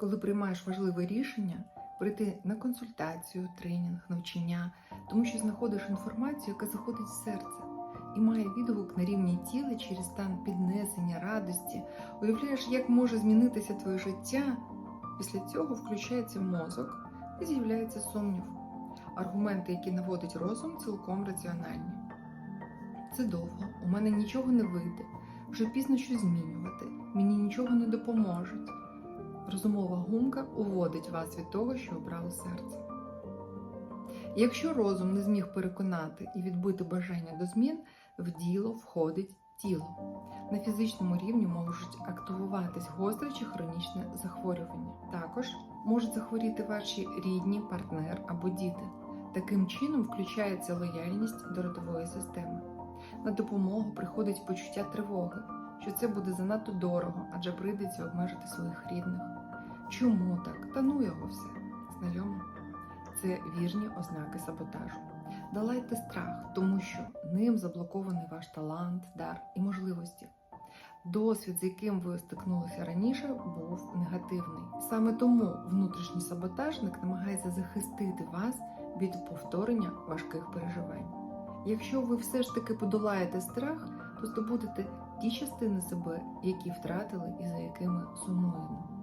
коли приймаєш важливе рішення, прийти на консультацію, тренінг, навчання, тому що знаходиш інформацію, яка заходить в серце і має відгук на рівні тіла через стан піднесення, радості. Уявляєш, як може змінитися твоє життя. Після цього включається мозок і з'являється сумнів. Аргументи, які наводить розум, цілком раціональні. Це довго, у мене нічого не вийде, вже пізно щось змінювати, мені нічого не допоможуть. Розумова гумка уводить вас від того, що обрало серце. Якщо розум не зміг переконати і відбити бажання до змін, в діло входить тіло. На фізичному рівні можуть активуватись гостре чи хронічне захворювання. Також можуть захворіти ваші рідні, партнер або діти. Таким чином включається лояльність до родової системи. На допомогу приходить почуття тривоги, що це буде занадто дорого, адже прийдеться обмежити своїх рідних. Чому так? Та ну його все. Знайомо? Це вірні ознаки саботажу. Долайте страх, тому що ним заблокований ваш талант, дар і можливості. Досвід, з яким ви стикнулися раніше, був негативний. Саме тому внутрішній саботажник намагається захистити вас від повторення важких переживань. Якщо ви все ж таки подолаєте страх, то здобудете ті частини себе, які втратили і за якими сумуємо.